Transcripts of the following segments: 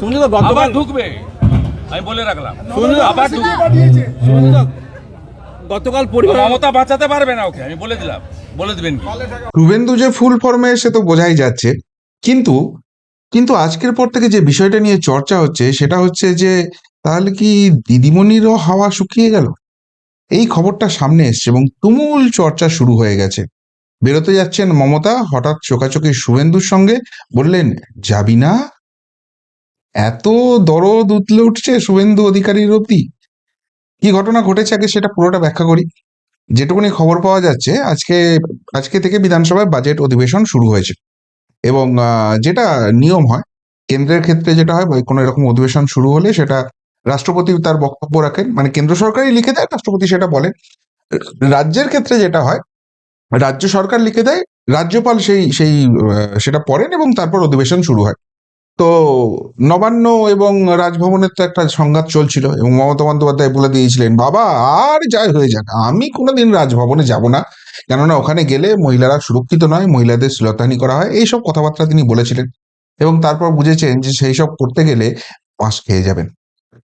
শুনছো তো আবার ঢুকবে। আমি বলে রাখলাম। শুনছো আবার ঢুকবে। শুনছো তো গতকাল পরিবার মমতা বাঁচাতে পারবে না ওকে আমি বলে দিলাম। বলে দিবেন শুভেন্দু যে ফুল ফর্মে সে তো বোঝাই যাচ্ছে কিন্তু কিন্তু আজকের পর থেকে যে বিষয়টা নিয়ে চর্চা হচ্ছে সেটা হচ্ছে যে তাহলে কি দিদিমণিরও হাওয়া শুকিয়ে গেল? এই খবরটা সামনে এসছে এবং তুমুল চর্চা শুরু হয়ে গেছে। বেরোতে যাচ্ছেন মমতা হঠাৎ চোকাচোকি শুভেন্দুর সঙ্গে বললেন যাবি না? এত দরদ উতলে উঠছে শুভেন্দু অধিকারীর অব্দি কি ঘটনা ঘটেছে আগে সেটা পুরোটা ব্যাখ্যা করি। যেটুকুনি খবর পাওয়া যাচ্ছে, আজকে আজকে থেকে বিধানসভায় বাজেট অধিবেশন শুরু হয়েছে। এবং যেটা নিয়ম হয়, কেন্দ্রের ক্ষেত্রে যেটা হয় কোনো এরকম অধিবেশন শুরু হলে সেটা রাষ্ট্রপতি তার বক্তব্য রাখেন। মানে কেন্দ্র সরকারই লিখে দেয়, রাষ্ট্রপতি সেটা বলেন। রাজ্যের ক্ষেত্রে যেটা হয়, রাজ্য সরকার লিখে দেয়, রাজ্যপাল সেই সেই সেটা পড়েন এবং তারপর অধিবেশন শুরু হয়। তো নবান্ন এবং রাজভবনের তো একটা সংঘাত চলছিল এবং মমতা বন্দ্যোপাধ্যায় বলে দিয়েছিলেন, বাবা, আর যাই হয়ে যাক। আমি কোনোদিন রাজভবনে যাব না। কেননা ওখানে গেলে মহিলারা সুরক্ষিত নয়, মহিলাদের শ্লীলতাহানি করা হয়। এইসব কথাবার্তা তিনি বলেছিলেন এবং তারপর বুঝেছেন যে সেই সব করতে গেলে পাশ খেয়ে যাবেন।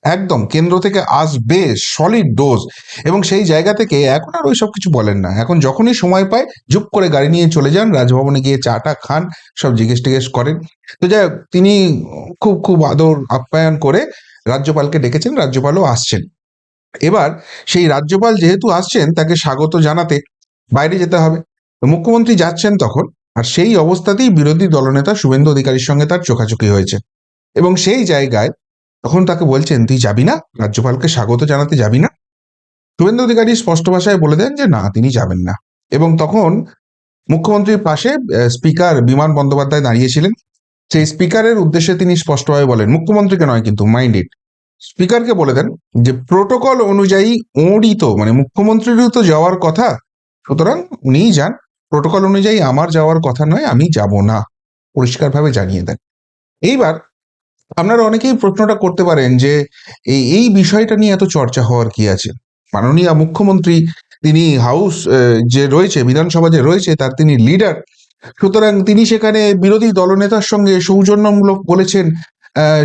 একদম, কেন্দ্র থেকে আসবে সলিড ডোজ এবং সেই জায়গা থেকে এখন আর ওই সব কিছু বলেন না। এখন যখনই সময় পায়, জুপ করে গাড়ি নিয়ে চলে যান, রাজভবনে গিয়ে চাটা খান, সব জিজ্ঞেস টিজ্ঞেস করেন। তো যাই তিনি খুব খুব আদর, আপ্যায়ন করে রাজ্যপালকে ডেকেছেন, রাজ্যপালও আসছেন। এবার সেই রাজ্যপাল যেহেতু আসছেন, তাকে স্বাগত জানাতে বাইরে যেতে হবে। মুখ্যমন্ত্রী যাচ্ছেন তখন, আর সেই অবস্থাতেই বিরোধী দলনেতা শুভেন্দু অধিকারীর সঙ্গে তার চোখাচোখি হয়েছে। এবং সেই জায়গায় তখন তাকে বলছেন, তুই যাবি না? রাজ্যপালকে স্বাগত জানাতে যাবি না? শুভেন্দু অধিকারী স্পষ্ট ভাষায় বলে দেন যে, না, তিনি যাবেন না। এবং তখন মুখ্যমন্ত্রীর পাশে স্পিকার বিমান বন্দ্যোপাধ্যায় দাঁড়িয়েছিলেন। সেই স্পিকারের উদ্দেশ্যে তিনি স্পষ্টভাবে বলেন, মুখ্যমন্ত্রীকে নয় কিন্তু মাইন্ড ইট স্পিকারকে বলে দেন যে, প্রোটোকল অনুযায়ী ওঁরই তো মানে মুখ্যমন্ত্রীরও তো যাওয়ার কথা, সুতরাং উনিই যান। প্রোটোকল অনুযায়ী আমার যাওয়ার কথা নয়, আমি যাব না। পরিষ্কারভাবে জানিয়ে দেন। এইবার আপনারা অনেকেই প্রশ্নটা করতে পারেন যে, এই বিষয়টা নিয়ে এত চর্চা হওয়ার কি আছে? মাননীয় মুখ্যমন্ত্রী তিনি হাউস যে রয়েছে, বিধানসভা যে রয়েছে, তার তিনি লিডার। সুতরাং তিনি সেখানে বিরোধী দলনেতার সঙ্গে সৌজন্যমূলক বলেছেন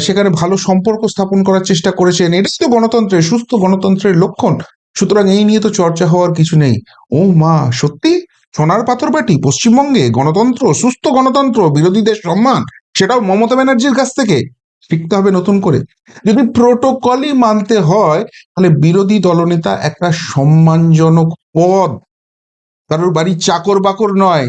সেখানে ভালো সম্পর্ক স্থাপন করার চেষ্টা করেছেন। এটাই তো গণতন্ত্রের, সুস্থ গণতন্ত্রের লক্ষণ। সুতরাং এই নিয়ে তো চর্চা হওয়ার কিছু নেই। ও মা, সত্যি? সোনার পাথর বাটি পশ্চিমবঙ্গে গণতন্ত্র, সুস্থ গণতন্ত্র, বিরোধীদের সম্মান, সেটাও মমতা ব্যানার্জির কাছ থেকে। শিখতে হবে নতুন করে। যদি প্রোটোকলই মানতে হয়, তাহলে বিরোধী দলনেতা একটা সম্মানজনক পদ। কারোর বাড়ি চাকর বাকর নয়।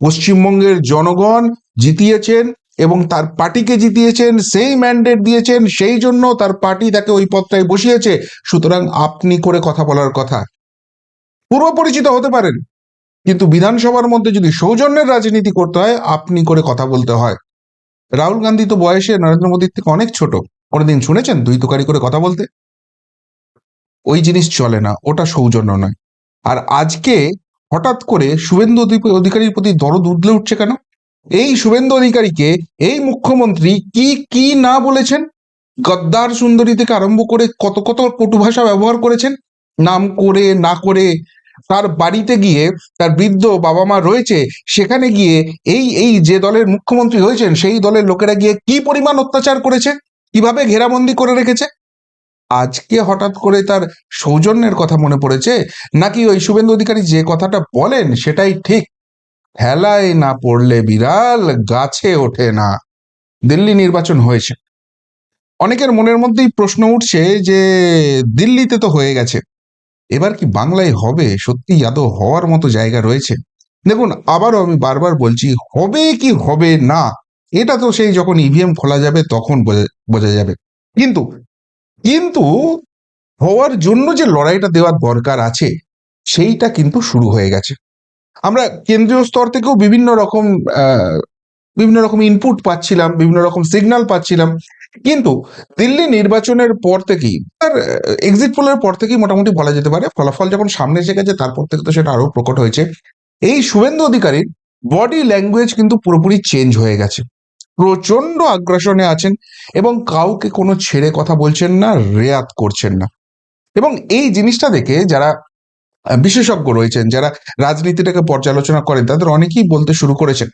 পশ্চিমবঙ্গের জনগণ জিতিয়েছেন এবং তার পার্টিকে জিতিয়েছেন, সেই ম্যান্ডেট দিয়েছেন, সেই জন্য তার পার্টি তাকে ওই পদটায় বসিয়েছে। সুতরাং আপনি করে কথা বলার কথা। পূর্ব পরিচিত হতে পারেন। কিন্তু বিধানসভার মধ্যে যদি সৌজন্যের রাজনীতি করতে হয়, আপনি করে কথা বলতে হয়। রাহুল গান্ধী তো বয়সে নরেন্দ্র মোদীর থেকে অনেক ছোট। কোনোদিন শুনেছেন? দুই তুকারি করে কথা বলতে? ওই জিনিস চলে না, ওটা সৌজন্য নয়। আর আজকে হঠাৎ করে শুভেন্দু অধি- অধিকারীর প্রতি দরদ উদলে উঠছে কেন? এই শুভেন্দু অধিকারীকে এই মুখ্যমন্ত্রী কি কি না বলেছেন? গদ্দার সুন্দরী থেকে আরম্ভ করে কত কত কটু ভাষা ব্যবহার করেছেন? নাম করে, না করে তার বাড়িতে গিয়ে তার বৃদ্ধ বাবা মা রয়েছে, সেখানে গিয়ে এই এই যে দলের মুখ্যমন্ত্রী হয়েছেন, সেই দলের লোকেরা গিয়ে কি পরিমাণ অত্যাচার করেছে? কীভাবে ঘেরাবন্দি করে রেখেছে? আজকে হঠাৎ করে তার সৌজন্যের কথা মনে পড়েছে? নাকি ওই শুভেন্দু অধিকারী যে কথাটা বলেন, সেটাই ঠিক? হেলায় না পড়লে বিড়াল, গাছে ওঠে না। দিল্লি নির্বাচন হয়েছে। অনেকের মনের মধ্যেই প্রশ্ন উঠছে যে, দিল্লিতে তো হয়ে গেছে। এবার কি বাংলায় হবে? সত্যি আদৌ হওয়ার মতো জায়গা রয়েছে। দেখুন, আবারও আমি বারবার বলছি, হবে কি হবে না? এটা তো সেই যখন ইভিএম খোলা যাবে, তখন বোঝা- যাবে। কিন্তু কিন্তু হওয়ার জন্য যে লড়াইটা দেওয়ার দরকার আছে, সেইটা কিন্তু শুরু হয়ে গেছে। আমরা কেন্দ্রীয় স্তর থেকেও বিভিন্ন রকম বিভিন্ন রকম ইনপুট পাচ্ছিলাম, বিভিন্ন রকম সিগন্যাল পাচ্ছিলাম। কিন্তু দিল্লি নির্বাচনের পর থেকেই তার এক্সিট পোলের পর থেকেই মোটামুটি বলা যেতে পারে, ফলাফল যখন সামনে এসে গেছে, তারপর থেকে তো সেটা আরও প্রকট হয়েছে। এই শুভেন্দু অধিকারীর বডি ল্যাঙ্গুয়েজ কিন্তু পুরোপুরি চেঞ্জ হয়ে গেছে। প্রচণ্ড আগ্রাসনে আছেন এবং কাউকে কোনো ছেড়ে কথা বলছেন না, রেয়াত করছেন না। এবং এই জিনিসটা দেখে যারা বিশেষজ্ঞ রয়েছেন, যারা রাজনীতিটাকে পর্যালোচনা করেন, তাদের অনেকেই বলতে শুরু করেছেন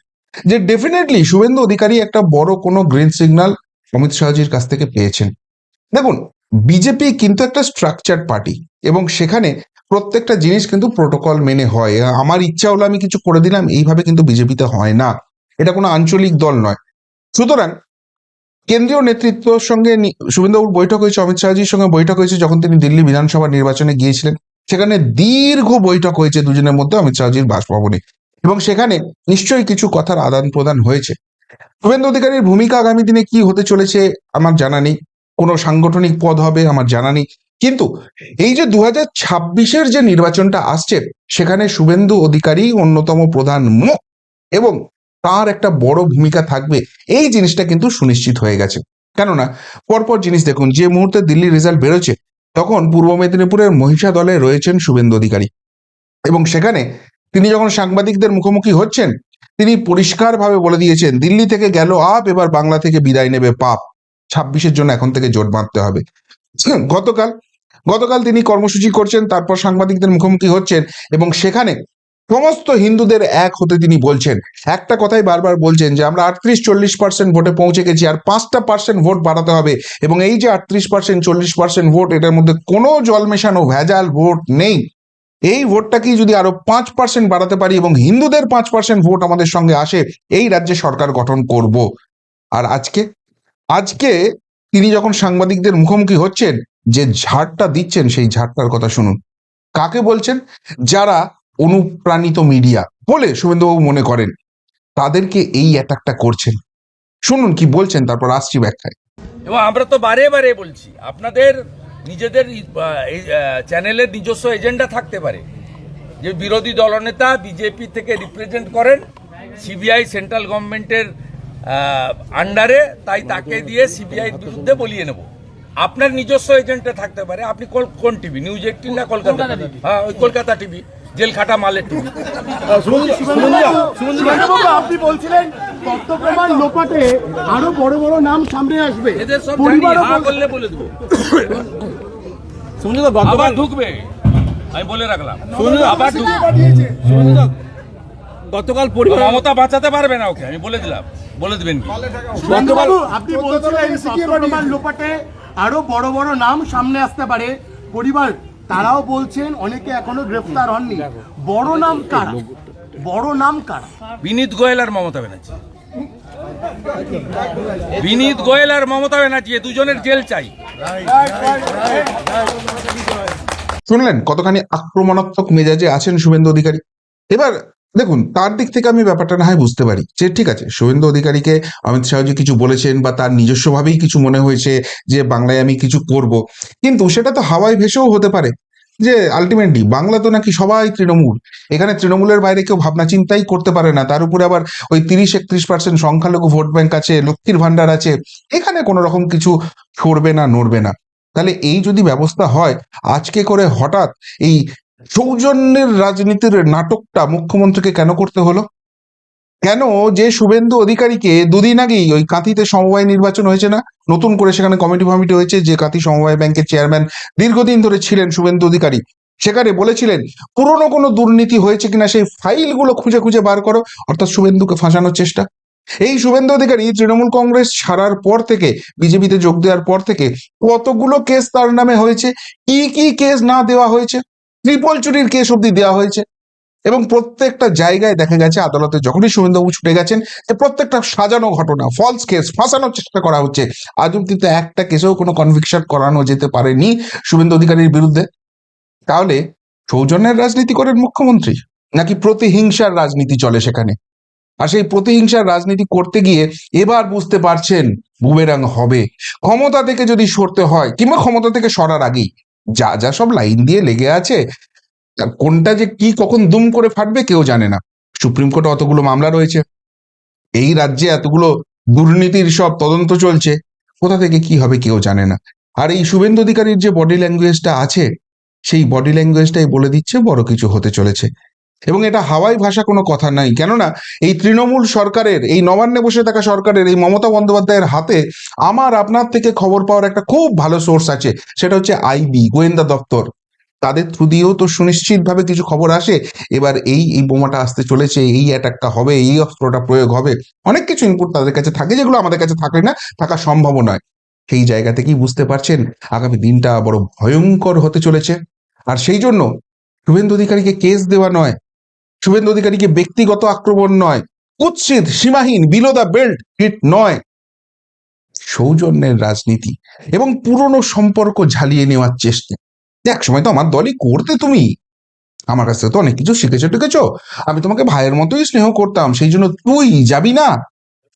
যে ডেফিনেটলি শুভেন্দু অধিকারী একটা বড় কোনো গ্রিন সিগন্যাল অমিত শাহজির কাছ থেকে পেয়েছেন। দেখুন বিজেপি কিন্তু একটা স্ট্রাকচার পার্টি এবং সেখানে প্রত্যেকটা জিনিস কিন্তু প্রোটোকল মেনে হয়। আমার ইচ্ছা হলো আমি কিছু করে দিলাম, এইভাবে কিন্তু বিজেপিতে হয় না। এটা কোনো আঞ্চলিক দল নয়। সুতরাং কেন্দ্রীয় নেতৃত্বর সঙ্গে শুভেন্দুবাবুর বৈঠক হয়েছে, অমিত শাহজির সঙ্গে বৈঠক হয়েছে যখন তিনি দিল্লি বিধানসভা নির্বাচনে গিয়েছিলেন। সেখানে দীর্ঘ বৈঠক হয়েছে দুজনের মধ্যে অমিত শাহজির বাসভবনে। এবং সেখানে নিশ্চয়ই কিছু কথার আদান প্রদান হয়েছে। শুভেন্দু অধিকারীর ভূমিকা আগামী দিনে কি হতে চলেছে আমার জানা নেই। কোনো সাংগঠনিক পদ হবে আমার জানা নেই। কিন্তু এই যে দু হাজার ছাব্বিশের যে নির্বাচনটা আসছে, সেখানে শুভেন্দু অধিকারী অন্যতম প্রধান মুখ এবং তার একটা বড় ভূমিকা থাকবে। এই জিনিসটা কিন্তু সুনিশ্চিত হয়ে গেছে। কেননা, পরপর জিনিস দেখুন, যে মুহূর্তে দিল্লি রেজাল্ট বেরোচ্ছে, তখন পূর্ব মেদিনীপুরের মহিষা দলে রয়েছেন শুভেন্দু অধিকারী। এবং সেখানে তিনি যখন সাংবাদিকদের মুখোমুখি হচ্ছেন তিনি পরিষ্কারভাবে বলে দিয়েছেন, দিল্লি থেকে গেল আপ, এবার বাংলা থেকে বিদায় নেবে পাপ। ছাব্বিশের জন্য এখন থেকে জোট বাঁধতে হবে। গতকাল গতকাল তিনি কর্মসূচি করছেন, তারপর সাংবাদিকদের মুখোমুখি হচ্ছেন এবং সেখানে সমস্ত হিন্দুদের এক হতে তিনি বলছেন। একটা কথাই বারবার বলছেন যে, আমরা আটত্রিশ, চল্লিশ পার্সেন্ট ভোটে পৌঁছে গেছি আর পাঁচটা পার্সেন্ট ভোট বাড়াতে হবে এবং এই যে আটত্রিশ পার্সেন্ট চল্লিশ পার্সেন্ট ভোট, এটার মধ্যে কোনো জল মেশানো ভেজাল ভোট নেই। এই ভোটটাকে যদি আরও পাঁচ পার্সেন্ট বাড়াতে পারি এবং হিন্দুদের পাঁচ পার্সেন্ট ভোট আমাদের সঙ্গে আসে, এই রাজ্যে সরকার গঠন করব। আর আজকে আজকে তিনি যখন সাংবাদিকদের মুখোমুখি হচ্ছেন, যে ঝাড়টা দিচ্ছেন, সেই ঝাড়টার কথা শুনুন। কাকে বলছেন? যারা অনুপ্রাণিত মিডিয়া বলে শুভেন্দুবাবু মনে করেন, তাদেরকে এই অ্যাটাকটা করছেন। শুনুন কি বলছেন, তারপর আসছি ব্যাখ্যায়। এবং আমরা তো বারে বারে বলছি, আপনাদের নিজেদের চ্যানেলের নিজস্ব এজেন্ডা থাকতে পারে। যে বিরোধী দলনেতা বিজেপি থেকে রিপ্রেজেন্ট করেন সিবিআই সেন্ট্রাল গভর্নমেন্টের আন্ডারে তাই তাকে দিয়ে সিবিআই বিরুদ্ধে বলিয়ে নেব। আপনার নিজস্ব এজেন্টে থাকতে পারে। আপনি কোন- কোন টিভি? নিউজ এইটিন না কলকাতা হ্যাঁ ওই কলকাতা টিভি জেলখাটা মালের টিভি। আপনি বলছিলেন তথ্য প্রমাণ লোপাটে আরও বড় বড় নাম সামনে আসবে। এদের সব হ্যাঁ বলে দেবো। আবার গতকাল ঢুকবে। আমি বলে রাখলাম। আবার ঢুকবে। গতকাল পরিবার মমতা বাঁচাতে পারবে না ওকে আমি বলে দিলাম। বলে দিবেন কি? সুমনবাবু, আপনি বলছিলেন লোপাটে আরও বড় বড় নাম সামনে আসতে পারে। পরিবার তারাও বলছেন অনেকে এখনও গ্রেফতার হননি। বড় নাম কারা? বড় নাম কারা? বিনীত গোয়েল আর মমতা ব্যানার্জি। বিনীত গোয়েল আর মমতা ব্যানার্জি দুজনের জেল চাই। শুনলেন কতখানি আক্রমণাত্মক মেজাজে আছেন শুভেন্দু অধিকারী? এবার দেখুন, তার দিক থেকে আমি ব্যাপারটা না হয় বুঝতে পারি। যে ঠিক আছে, শুভেন্দু অধিকারীকে অমিত শাহজি কিছু বলেছেন বা তার নিজস্বভাবেই কিছু মনে হয়েছে যে বাংলায় আমি কিছু করব, কিন্তু সেটা তো হাওয়ায় ভেসেও হতে পারে। যে আলটিমেটলি বাংলা তো নাকি সবাই তৃণমূল। এখানে তৃণমূলের বাইরে কেউ ভাবনা চিন্তাই করতে পারে না। তার উপরে আবার ওই তিরিশ, একত্রিশ পার্সেন্ট সংখ্যালঘু ভোট ব্যাংক আছে, লক্ষ্মীর ভান্ডার আছে, এখানে কোনো রকম কিছু সরবে না, নড়বে না। তাহলে এই যদি ব্যবস্থা হয়, আজকে করে হঠাৎ এই সৌজন্যের রাজনীতির নাটকটা মুখ্যমন্ত্রীকে কেন করতে হলো? কেন যে শুভেন্দু অধিকারীকে দুদিন আগেই ওই কাঁথিতে সমবায় নির্বাচন হয়েছে না? নতুন করে সেখানে কমিটি ফমিটি হয়েছে যে কাঁথি সমবায় ব্যাংকের চেয়ারম্যান দীর্ঘদিন ধরে ছিলেন শুভেন্দু অধিকারী। সেখানে বলেছিলেন, পুরনো কোনো দুর্নীতি হয়েছে কিনা সেই ফাইলগুলো খুঁজে খুঁজে বার করো, অর্থাৎ শুভেন্দুকে ফাঁসানোর চেষ্টা। এই শুভেন্দু অধিকারী তৃণমূল কংগ্রেস ছাড়ার পর থেকে, বিজেপিতে যোগ দেওয়ার পর থেকে কতগুলো কেস তার নামে হয়েছে? কি কি কেস না দেওয়া হয়েছে? ত্রিপল চুরির কেস অব্দি দেওয়া হয়েছে। এবং প্রত্যেকটা জায়গায় দেখা গেছে আদালতে যখনই শুভেন্দুবাবু ছুটে গেছেন প্রত্যেকটা সাজানো ঘটনা ফলস কেস ফাঁসানোর চেষ্টা করা হচ্ছে। আজও কিন্তু একটা কেসেও কোনো কনভিকশন করানো যেতে পারেনি শুভেন্দু অধিকারীর বিরুদ্ধে। তাহলে সৌজন্যের রাজনীতি করেন মুখ্যমন্ত্রী, নাকি প্রতিহিংসার রাজনীতি চলে সেখানে? আর সেই প্রতিহিংসার রাজনীতি করতে গিয়ে এবার বুঝতে পারছেন বুমেরাং হবে। ক্ষমতা থেকে যদি সরতে হয়, কিংবা ক্ষমতা থেকে সরার আগেই, যা যা সব লাইন দিয়ে লেগে আছে কোনটা যে কি কখন দুম করে ফাটবে কেউ জানে না। সুপ্রিম কোর্টে অতগুলো মামলা রয়েছে। এই রাজ্যে এতগুলো দুর্নীতির সব তদন্ত চলছে। কোথা থেকে কি হবে কেউ জানে না। আর এই শুভেন্দু অধিকারীর যে বডি ল্যাঙ্গুয়েজটা আছে, সেই বডি ল্যাঙ্গুয়েজটাই বলে দিচ্ছে, বড় কিছু হতে চলেছে। এবং এটা হাওয়াই ভাষা কোনো কথা নাই। কেননা, এই তৃণমূল সরকারের, এই নবান্নে বসে থাকা সরকারের, এই মমতা বন্দ্যোপাধ্যায়ের হাতে আমার আপনার থেকে খবর পাওয়ার একটা খুব ভালো সোর্স আছে। সেটা হচ্ছে আইবি, গোয়েন্দা দপ্তর। তাদের থ্রু দিয়েও তো সুনিশ্চিতভাবে কিছু খবর আসে। এবার এই এই বোমাটা আসতে চলেছে, এই অ্যাটাকটা হবে, এই অস্ত্রটা প্রয়োগ হবে। অনেক কিছু ইনপুট তাদের কাছে থাকে, যেগুলো আমাদের কাছে থাকে না, থাকা সম্ভব নয়। সেই জায়গা থেকেই বুঝতে পারছেন? আগামী দিনটা বড় ভয়ঙ্কর হতে চলেছে। আর সেই জন্য শুভেন্দু অধিকারীকে কেস দেওয়া নয়, শুভেন্দু অধিকারীকে ব্যক্তিগত আক্রমণ নয়, কুৎসিত, সীমাহীন বিলো দ্য বেল্ট হিট নয়। সৌজন্যের রাজনীতি এবং পুরনো সম্পর্ক ঝালিয়ে নেওয়ার চেষ্টা। এক সময় তো আমার দলই করতে তুমি। আমার কাছ থেকে তো অনেক কিছু শিখেছো টিকেছো আমি তোমাকে ভাইয়ের মতোই স্নেহ করতাম, সেই জন্য তুই যাবি না।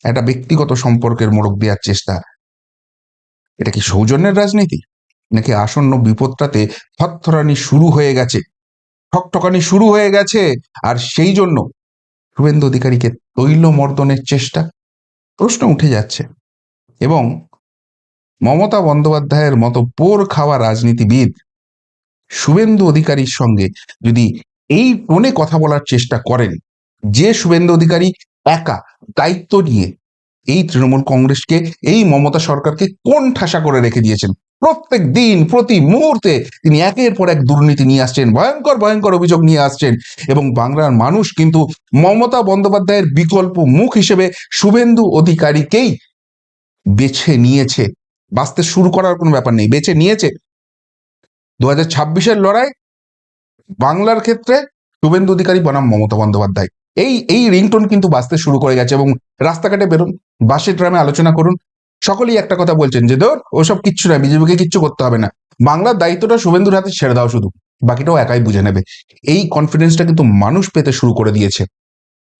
একটা ব্যক্তিগত সম্পর্কের মোড়ক দেওয়ার চেষ্টা। এটা কি সৌজন্যের রাজনীতি? নাকি আসন্ন বিপদটাতে থরথরানি শুরু হয়ে গেছে? ঠকঠকানি শুরু হয়ে গেছে, আর সেই জন্য শুভেন্দু অধিকারীকে তৈল মর্দনের চেষ্টা। প্রশ্ন উঠে যাচ্ছে, এবং মমতা বন্দ্যোপাধ্যায়ের মতো পোর খাওয়া রাজনীতিবিদ শুভেন্দু অধিকারীর সঙ্গে যদি এই টোনে কথা বলার চেষ্টা করেন, যে শুভেন্দু অধিকারী একা দায়িত্ব নিয়ে এই তৃণমূল কংগ্রেসকে, এই মমতা সরকারকে কোন ঠাসা করে রেখে দিয়েছেন। প্রত্যেক দিন, প্রতি মুহূর্তে তিনি একের পর এক দুর্নীতি নিয়ে আসছেন, ভয়ঙ্কর ভয়ঙ্কর অভিযোগ নিয়ে আসছেন এবং বাংলার মানুষ কিন্তু মমতা বন্দ্যোপাধ্যায়ের বিকল্প মুখ হিসেবে শুভেন্দু অধিকারীকেই বেছে নিয়েছে। বাঁচতে শুরু করার কোনো ব্যাপার নেই, বেছে নিয়েছে। দু হাজার ছাব্বিশের লড়াই বাংলার ক্ষেত্রে শুভেন্দু অধিকারী বনাম মমতা বন্দ্যোপাধ্যায়। এই এই রিংটোন কিন্তু বাঁচতে শুরু করে গেছে এবং রাস্তাঘাটে বেরোন বাসে ট্রামে আলোচনা করুন। সকলেই একটা কথা বলছেন যে, ধর, ওসব কিচ্ছু না বিজেপিকে কিচ্ছু করতে হবে না। বাংলার দায়িত্বটা শুভেন্দুর হাতে ছেড়ে দাও শুধু, বাকিটাও একাই বুঝে নেবে। এই কনফিডেন্সটা কিন্তু মানুষ পেতে শুরু করে দিয়েছে।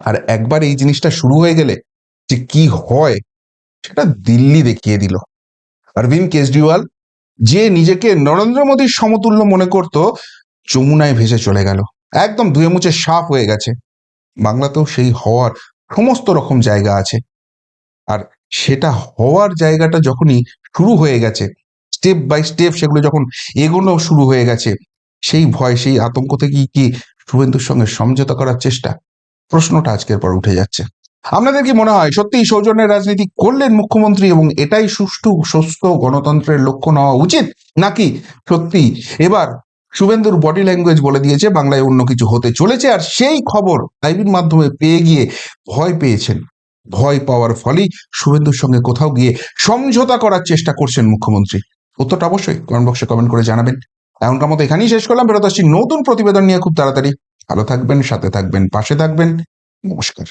আর একবার এই জিনিসটা শুরু হয়ে গেলে যে কি হয়, সেটা দিল্লি দেখিয়ে দিল। অরবিন্দ কেজরিওয়াল যে নিজেকে নরেন্দ্র মোদীর সমতুল্য মনে করত, যমুনায় ভেসে চলে গেল। একদম ধুয়ে মুছে সাফ হয়ে গেছে। বাংলাতেও সেই হওয়ার সমস্ত রকম জায়গা আছে। আর সেটা হওয়ার জায়গাটা যখনই শুরু হয়ে গেছে স্টেপ বাই স্টেপ সেগুলো যখন এগোনো শুরু হয়ে গেছে, সেই ভয়, সেই আতঙ্ক থেকেই কি শুভেন্দুর সঙ্গে সমঝোতা করার চেষ্টা? প্রশ্নটা আজকের পর উঠে যাচ্ছে। আপনাদের কি মনে হয় সত্যি সৌজন্যের রাজনীতি করলেন মুখ্যমন্ত্রী এবং এটাই সুষ্ঠু, সুস্থ গণতন্ত্রের লক্ষ্য নেওয়া উচিত? নাকি সত্যি এবার শুভেন্দুর বডি ল্যাঙ্গুয়েজ বলে দিয়েছে, বাংলায় অন্য কিছু হতে চলেছে আর সেই খবর লাইভের মাধ্যমে পেয়ে গিয়ে ভয় পেয়েছেন। ভয় পাওয়ার ফলেই শুভেন্দুর সঙ্গে কোথাও গিয়ে সমঝোতা করার চেষ্টা করছেন মুখ্যমন্ত্রী। উত্তরটা অবশ্যই কমেন্ট বক্সে কমেন্ট করে জানাবেন। এমনকার মতো এখানেই শেষ করলাম। ফেরত আসছি নতুন প্রতিবেদন নিয়ে খুব তাড়াতাড়ি। ভালো থাকবেন, সাথে থাকবেন, পাশে থাকবেন। নমস্কার।